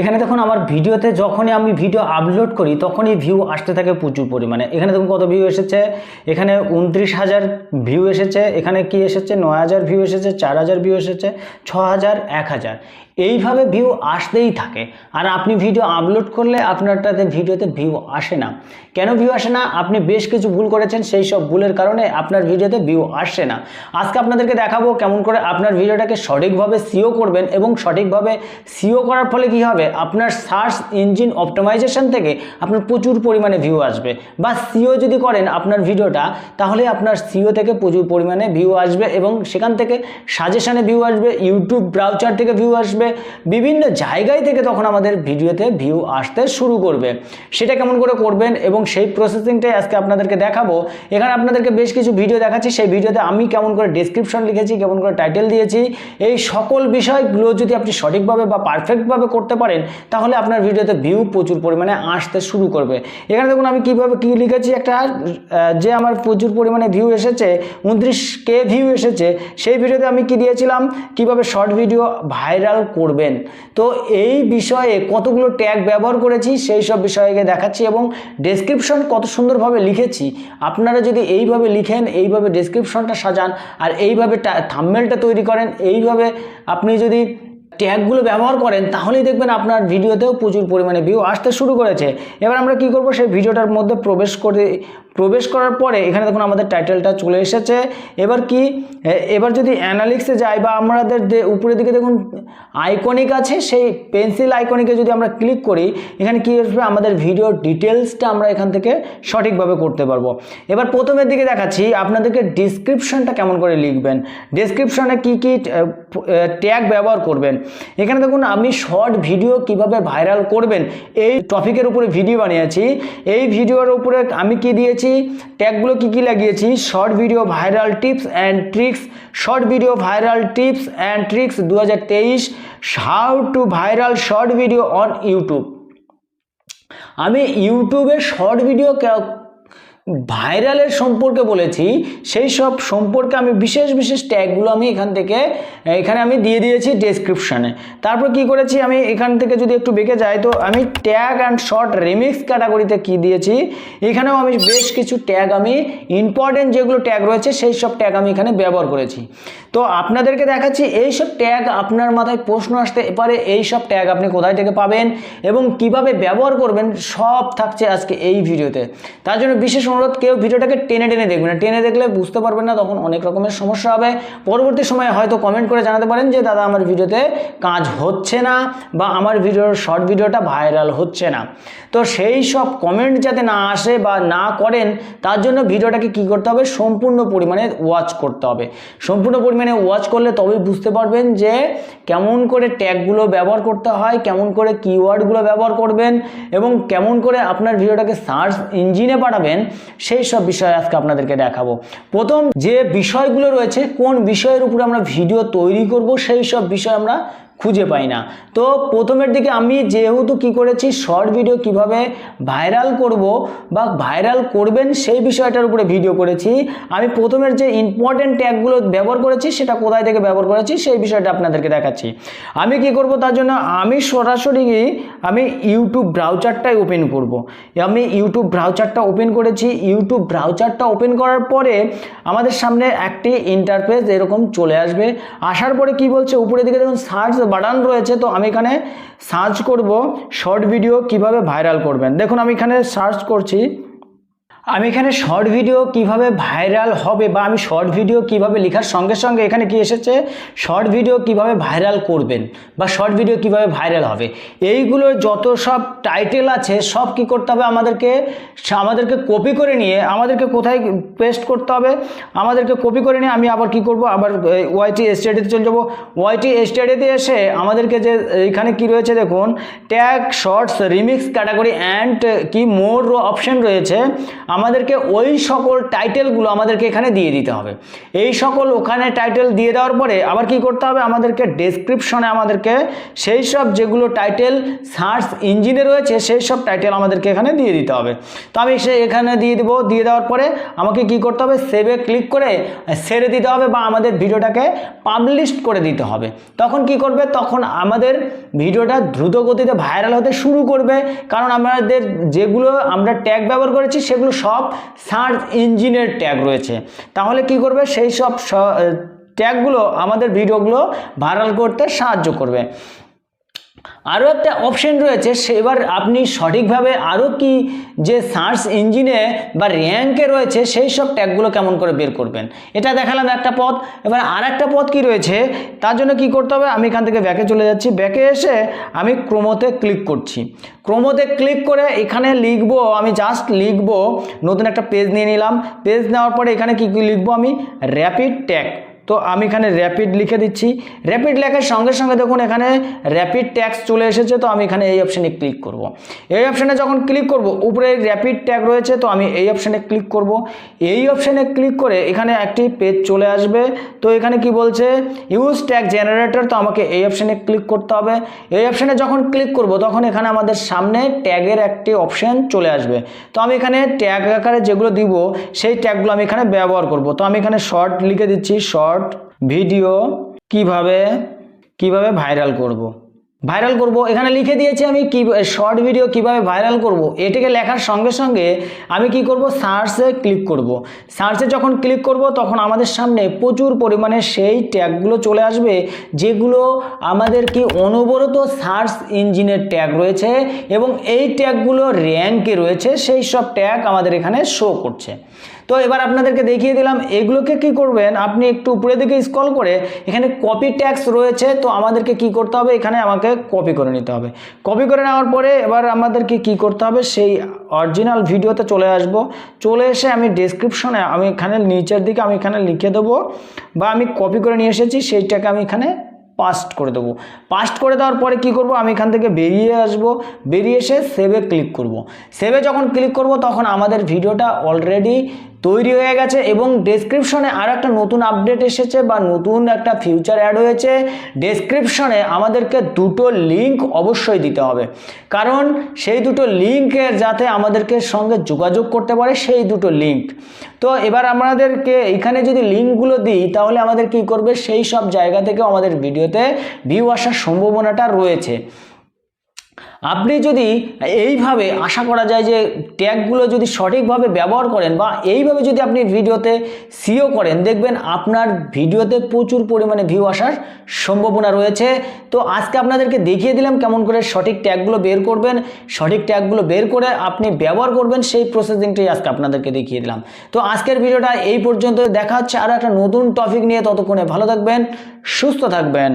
এখানে দেখুন আমার ভিডিওতে যখনই আমি ভিডিও আপলোড করি, তখনই ভিউ আসতে থাকে প্রচুর পরিমাণে। এখানে দেখুন কত ভিউ এসেছে। এখানে উনত্রিশ হাজার ভিউ এসেছে। এখানে কি এসেছে? নয় হাজার ভিউ এসেছে, চার হাজার ভিউ এসেছে, ছ হাজার, এক হাজার। এইভাবে ভিউ আসতেই থাকে। আর আপনি ভিডিও আপলোড করলে আপনারটাতে ভিডিওতে ভিউ আসে না। কেন ভিউ আসে না? আপনি বেশ কিছু ভুল করেছেন, সেই সব ভুলের কারণে আপনার ভিডিওতে ভিউ আসে না। আজকে আপনাদেরকে দেখাবো কেমন করে আপনার ভিডিওটাকে সঠিকভাবে সিও করবেন এবং সঠিকভাবে সিও করার ফলে কি হবে? আপনার সার্চ ইঞ্জিন অপটিমাইজেশন থেকে আপনার প্রচুর পরিমাণে ভিউ আসবে। বা সিও যদি করেন আপনার ভিডিওটা, তাহলে আপনার সিও থেকে প্রচুর পরিমাণে ভিউ আসবে এবং সেখান থেকে সাজেশানে ভিউ আসবে ইউটিউব ব্রাউচার থেকে ভিউ আসবে, বিভিন্ন জায়গায় থেকে তখন আমাদের ভিডিওতে ভিউ আসতে শুরু করবে। সেটা কেমন করে করবেন এবং সেই প্রসেসিংটাই আজকে আপনাদেরকে দেখাবো। এখানে আপনাদেরকে বেশ কিছু ভিডিও দেখাচ্ছি। সেই ভিডিওতে আমি কেমন করে ডেসক্রিপশন লিখেছি, কেমন করে টাইটেল দিয়েছি। এই সকল বিষয়গুলো যদি আপনি সঠিকভাবে বা পারফেক্টভাবে করতে পারেন তাহলে আপনার ভিডিওতে ভিউ প্রচুর পরিমাণে আসতে শুরু করবে। এখানে দেখুন আমি কীভাবে কী লিখেছি, একটা যে আমার প্রচুর পরিমাণে ভিউ এসেছে উনত্রিশ কে ভিউ এসেছে, সেই ভিডিওতে আমি কি দিয়েছিলাম, কীভাবে শর্ট ভিডিও ভাইরাল করবেন। তো এই বিষয়ে কতগুলো ট্যাগ ব্যবহার করেছি, সেই সব বিষয়কে দেখাচ্ছি এবং ডেসক্রিপশন কত সুন্দরভাবে লিখেছি। আপনারা যদি এইভাবে লিখেন, এইভাবে ডেসক্রিপশনটা সাজান, আর এইভাবে থাম্মেলটা তৈরি করেন, এইভাবে আপনি যদি ট্যাগগুলো ব্যবহার করেন, তাহলেই দেখবেন আপনার ভিডিওতেও প্রচুর পরিমাণে ভিউ আসতে শুরু করেছে। এবার আমরা কি করব, সেই ভিডিওটার মধ্যে প্রবেশ করে প্রবেশ করার পরে এখানে দেখুন আমাদের টাইটেলটা চলে এসেছে। এবার কি? এবার যদি অ্যানালিক্সে যাই বা আমাদের উপরের দিকে দেখুন আইকনিক আছে, সেই পেন্সিল আইকনিকে যদি আমরা ক্লিক করি, এখানে কি আসবে? আমাদের ভিডিও ডিটেলসটা আমরা এখান থেকে সঠিকভাবে করতে পারব। এবার প্রথমের দিকে দেখাচ্ছি, আপনাদেরকে ডিসক্রিপশনটা কেমন করে লিখবেন? ডিসক্রিপশনে কি কি ট্যাগ ব্যবহার করবেন? এখানে দেখুন আমি শর্ট ভিডিও কীভাবে ভাইরাল করবেন, এই টপিকের উপরে ভিডিও বানিয়েছি। এই ভিডিওর উপরে আমি কি দিয়েছি? ট্যাগগুলো কি কি লাগিয়েছি? Short video viral tips and tricks short video viral tips and tricks দু হাজার তেইশ। How to viral short video on YouTube আমি ইউটিউবে শর্ট ভিডিও ভাইরালের সম্পর্কে বলেছি, সেই সব সম্পর্কে আমি বিশেষ বিশেষ ট্যাগগুলো আমি এখান থেকে, এখানে আমি দিয়ে দিয়েছি ডেসক্রিপশানে তারপর কি করেছি আমি? এখান থেকে যদি একটু বেঁকে যাই তো আমি ট্যাগ অ্যান্ড শর্ট রিমিক্স ক্যাটাগরিতে কি দিয়েছি? এখানেও আমি বেশ কিছু ট্যাগ আমি ইম্পর্টেন্ট যেগুলো ট্যাগ রয়েছে, সেই সব ট্যাগ আমি এখানে ব্যবহার করেছি। তো আপনাদেরকে দেখাচ্ছি, এই সব ট্যাগ আপনার মাথায় প্রশ্ন আসতে পারে, এই সব ট্যাগ আপনি কোথায় থেকে পাবেন এবং কীভাবে ব্যবহার করবেন, সব থাকছে আজকে এই ভিডিওতে তার জন্য বিশেষ অনুরোধ, কেউ ভিডিওটাকে টেনে টেনে দেখবেন না। টেনে দেখলে বুঝতে পারবেন না, তখন অনেক রকমের সমস্যা হবে। পরবর্তী সময়ে হয়তো কমেন্ট করে জানাতে পারেন যে, দাদা, আমার ভিডিওতে কাজ হচ্ছে না বা আমার ভিডিওর শর্ট ভিডিওটা ভাইরাল হচ্ছে না। তো সেই সব কমেন্ট যাতে না আসে বা না করেন, তার জন্য ভিডিওটাকে কি করতে হবে? সম্পূর্ণ পরিমাণে ওয়াচ করতে হবে। সম্পূর্ণ পরিমাণে ওয়াচ করলে তবেই বুঝতে পারবেন যে কেমন করে ট্যাগুলো ব্যবহার করতে হয়, কেমন করে কিওয়ার্ডগুলো ব্যবহার করবেন এবং কেমন করে আপনার ভিডিওটাকে সার্চ ইঞ্জিনে পাঠাবেন, সেই সব বিষয় আজকে আপনাদেরকে দেখাবো। প্রথম যে বিষয়গুলো রয়েছে, কোন বিষয়ের উপরে আমরা ভিডিও তৈরি করব, সেই সব বিষয় আমরা খুঁজে পাই না। তো প্রথমের দিকে আমি যেহেতু কি করেছি শর্ট ভিডিও কীভাবে ভাইরাল করব বা ভাইরাল করবেন সেই বিষয়টার উপরে ভিডিও করেছি। আমি প্রথমের যে ইম্পর্টেন্ট ট্যাগগুলো ব্যবহার করেছি, সেটা কোথায় থেকে ব্যবহার করেছি, সেই বিষয়টা আপনাদেরকে দেখাচ্ছি। আমি কি করব তার জন্য? আমি সরাসরি আমি ইউটিউব ব্রাউচারটাই ওপেন করব। আমি ইউটিউব ব্রাউচারটা ওপেন করেছি। ইউটিউব ব্রাউচারটা ওপেন করার পরে আমাদের সামনে একটি ইন্টারফেস এরকম চলে আসবে। আসার পরে কি বলছে? উপরের দিকে দেখুন সার্চ বাটন রয়েছে, তো আমি এখানে সার্চ করব শর্ট ভিডিও কীভাবে ভাইরাল করবেন। দেখুন, আমি এখানে সার্চ করছি। আমি এখানে শর্ট ভিডিও কীভাবে ভাইরাল হবে বা আমি শর্ট ভিডিও কীভাবে লেখার সঙ্গে সঙ্গে এখানে কি এসেছে? শর্ট ভিডিও কীভাবে ভাইরাল করবেন বা শর্ট ভিডিও কীভাবে ভাইরাল হবে? এইগুলোর যত সব টাইটেল আছে, সব কি করতে হবে আমাদেরকে? আমাদেরকে কপি করে নিয়ে আমাদেরকে কোথায় পেস্ট করতে হবে? আমাদেরকে কপি করে নিয়ে আমি আবার কি করব? আবার ওয়াইটি স্টাডিতে চলে যাব। ওয়াইটি স্টাডিতে এসে আমাদেরকে যে, এখানে কি রয়েছে দেখুন tag shorts remix category and কি মোর অপশন রয়েছে আমাদেরকে ওই সকল টাইটেলগুলো আমাদেরকে এখানে দিয়ে দিতে হবে। এই সকল ওখানে টাইটেল দিয়ে দেওয়ার পরে আবার কি করতে হবে? আমাদেরকে ডেসক্রিপশনে আমাদেরকে সেই সব যেগুলো টাইটেল সার্চ ইঞ্জিনে রয়েছে, সেই সব টাইটেল আমাদেরকে এখানে দিয়ে দিতে হবে। তো আমি সে এখানে দিয়ে দেবো, দিয়ে দেওয়ার পরে আমাকে কি করতে হবে? সেভে ক্লিক করে সেরে দিতে হবে বা আমাদের ভিডিওটাকে পাবলিশ করে দিতে হবে। তখন কি করবে? তখন আমাদের ভিডিওটা দ্রুত গতিতে ভাইরাল হতে শুরু করবে। কারণ আমাদের যেগুলো আমরা ট্যাগ ব্যবহার করেছি, সেগুলো সব সার্চ ইঞ্জিনের ট্যাগ রয়েছে। তাহলে কি করবে? সেই সব ট্যাগগুলো আমাদের ভিডিওগুলো ভাইরাল করতে সাহায্য করবে। আরও একটা অপশন রয়েছে সেবার আপনি সঠিকভাবে আরও কি যে সার্চ ইঞ্জিনে বা র্যাঙ্কে রয়েছে, সেই সব ট্যাগগুলো কেমন করে বের করবেন। এটা দেখালাম একটা পথ। এবার আর একটা পথ কি রয়েছে, তার জন্য কি করতে হবে, আমি এখান থেকে ব্যাকে চলে যাচ্ছি। ব্যাকে এসে আমি ক্রোমোতে ক্লিক করছি। ক্রোমোতে ক্লিক করে এখানে লিখব, আমি জাস্ট লিখব, নতুন একটা পেজ নিয়ে নিলাম। পেজ নেওয়ার পরে এখানে কি কি লিখব আমি? র্যাপিড ট্যাগ তো আমি এখানে র্যাপিড লিখে দিচ্ছি। র্যাপিড লেখার সঙ্গে সঙ্গে দেখুন এখানে র্যাপিড ট্যাক্স চলে এসেছে, তো আমি এখানে এই অপশানে ক্লিক করব। এই অপশানে যখন ক্লিক করব, উপরে র্যাপিড ট্যাগ রয়েছে, তো আমি এই অপশানে ক্লিক করব। এই অপশানে ক্লিক করে এখানে একটি পেজ চলে আসবে। তো এখানে কি বলছে? ইউজ ট্যাগ জেনারেটর তো আমাকে এই অপশানে ক্লিক করতে হবে। এই অপশানে যখন ক্লিক করব, তখন এখানে আমাদের সামনে ট্যাগের একটি অপশান চলে আসবে। তো আমি এখানে ট্যাগ আকারে যেগুলো দিব, সেই ট্যাগগুলো আমি এখানে ব্যবহার করব। তো আমি এখানে শর্ট লিখে দিচ্ছি শর্ট ভিডিও কীভাবে কীভাবে ভাইরাল করব। ভাইরাল করব, এখানে লিখে দিয়েছি আমি কি শর্ট ভিডিও কীভাবে ভাইরাল করব। এটাকে লেখার সঙ্গে সঙ্গে আমি কি করব সার্চে ক্লিক করব। সার্চে যখন ক্লিক করব, তখন আমাদের সামনে প্রচুর পরিমাণে সেই ট্যাগগুলো চলে আসবে, যেগুলো আমাদের কি অনবরত সার্চ ইঞ্জিনের ট্যাগ রয়েছে এবং এই ট্যাগগুলো র্যাঙ্কে রয়েছে, সেই সব ট্যাগ আমাদের এখানে শো করছে। তো এবার আপনাদেরকে দেখিয়ে দিলাম, এগুলোকে কি করবেন? আপনি একটু উপরে দিকে স্ক্রল করে এখানে কপি ট্যাক্স রয়েছে, তো আমাদেরকে কি করতে হবে? এখানে আমাকে কপি করে নিতে হবে। কপি করে নেওয়ার পরে এবার আমাদেরকে কি করতে হবে? সেই অরিজিনাল ভিডিওতে চলে আসব। চলে এসে আমি ডেসক্রিপশনে আমি এখানে নিচের দিকে আমি এখানে লিখে দেবো বা আমি কপি করে নিয়ে এসেছি, সেইটাকে আমি এখানে পাস্ট করে দেবো। পাস্ট করে দেওয়ার পরে কি করব? আমি এখান থেকে বেরিয়ে আসব। বেরিয়ে এসে সেভে ক্লিক করব। সেভে যখন ক্লিক করব, তখন আমাদের ভিডিওটা অলরেডি তৈরি হয়ে গেছে এবং ডেসক্রিপশনে আর একটা নতুন আপডেট এসেছে বা নতুন একটা ফিউচার অ্যাড হয়েছে। ডেসক্রিপশনে আমাদেরকে দুটো লিঙ্ক অবশ্যই দিতে হবে। কারণ সেই দুটো লিঙ্কের যাতে আমাদেরকে সঙ্গে যোগাযোগ করতে পারে সেই দুটো লিঙ্ক তো এবার আমাদেরকে এখানে যদি লিঙ্কগুলো দিই, তাহলে আমাদের কি করবে? সেই সব জায়গা থেকেও আমাদের ভিডিওতে ভিউ আসার সম্ভাবনাটা রয়েছে। আপনি যদি এইভাবে আশা করা যায় যে ট্যাগগুলো যদি সঠিকভাবে ব্যবহার করেন বা এইভাবে যদি আপনি ভিডিওতে সিও করেন, দেখবেন আপনার ভিডিওতে প্রচুর পরিমাণে ভিউ আসার সম্ভাবনা রয়েছে। তো আজকে আপনাদেরকে দেখিয়ে দিলাম কেমন করে সঠিক ট্যাগগুলো বের করবেন। সঠিক ট্যাগগুলো বের করে আপনি ব্যবহার করবেন, সেই প্রসেসিংটাই আজকে আপনাদেরকে দেখিয়ে দিলাম। তো আজকের ভিডিওটা এই পর্যন্ত দেখা হচ্ছে আরও একটা নতুন টপিক নিয়ে। ততক্ষণে ভালো থাকবেন, সুস্থ থাকবেন।